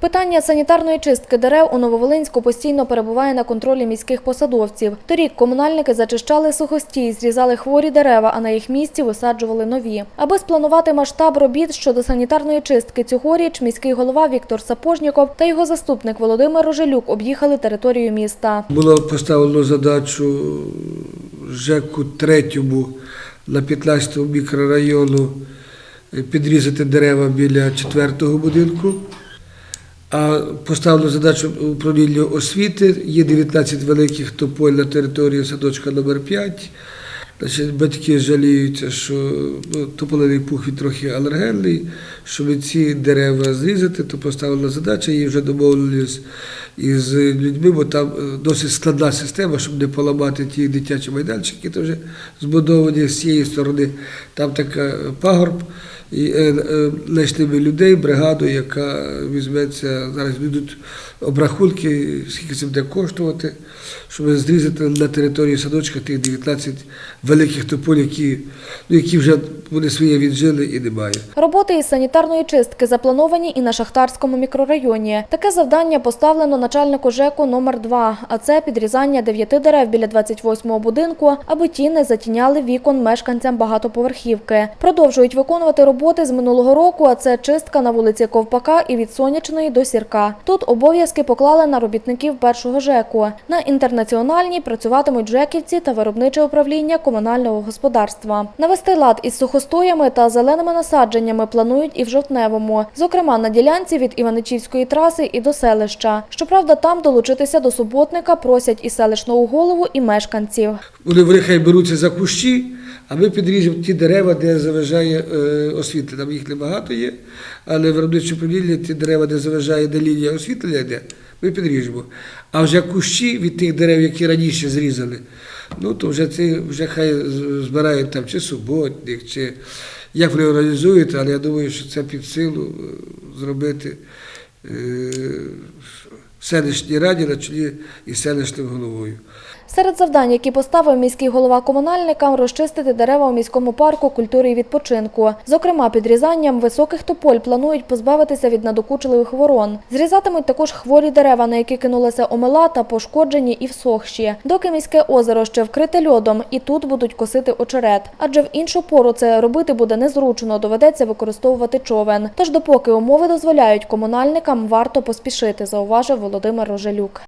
Питання санітарної чистки дерев у Нововолинську постійно перебуває на контролі міських посадовців. Торік комунальники зачищали сухостій, зрізали хворі дерева, а на їх місці висаджували нові. Аби спланувати масштаб робіт щодо санітарної чистки цьогоріч, міський голова Віктор Сапожніков та його заступник Володимир Рожелюк об'їхали територію міста. Було поставлено задачу ЖЕКу третьому на 15 мікрорайону е, підрізати дерева біля 4-го будинку. А поставлено задачу управлінню освіти. Є 19 великих тополь на території садочка номер 5 Значить, батьки жаліються, що ну, тополиний пух трохи алергенний, щоб ці дерева зрізати, то поставлена задача, і вже домовились із людьми, бо там е, досить складна система, щоб не поламати ті дитячі майданчики, які вже збудовані з цієї сторони. Там така пагорб. І е, е, ми людей, бригаду, яка візьметься, зараз йдуть обрахунки, скільки це буде коштувати, щоб зрізати на території садочка тих 19 великих тополь, які, ну, які вже вони своє віджили і немає. Роботи із санітарної чистки заплановані і на Шахтарському мікрорайоні. Таке завдання поставлено начальнику ЖЕКу номер 2 а це підрізання дев'яти дерев біля 28-го будинку, аби ті не затіняли вікон мешканцям багатоповерхівки. Продовжують виконувати роботи з минулого року, а це чистка на вулиці Ковпака і від Сонячної до Сірка. Тут обов'язки поклали на робітників першого ЖЕКу. На інтернаціональній працюватимуть ЖЕКівці та виробниче управління комунального господарства. Навести лад із сухостоями та зеленими насадженнями планують і в Жовтневому, зокрема на ділянці від Іваничівської траси і до селища. Щоправда, там долучитися до суботника просять і селищного голову, і мешканців. Вони вони беруться за кущі, а ми підріжемо ті дерева, де заважає е, освітлення. Там їх небагато є, але виробниче управління ті дерева, де заважає, де лінія освітлення йде, ми підріжемо. А вже кущі від тих дерев, які раніше зрізали, ну то вже це вже хай збирають там чи суботник, чи як вони організують, але я думаю, що це під силу е, зробити е, селищній раді на чолі із селищним головою. Серед завдань, які поставив міський голова комунальникам, розчистити дерева у міському парку культури і відпочинку. Зокрема, підрізанням високих тополь планують позбавитися від надокучливих ворон. Зрізатимуть також хворі дерева, на які кинулася омела та пошкоджені і всохші. Доки міське озеро ще вкрите льодом, і тут будуть косити очерет. Адже в іншу пору це робити буде незручно, доведеться використовувати човен. Тож, допоки умови дозволяють комунальникам, варто поспішити, зауважив Володимир Рожелюк.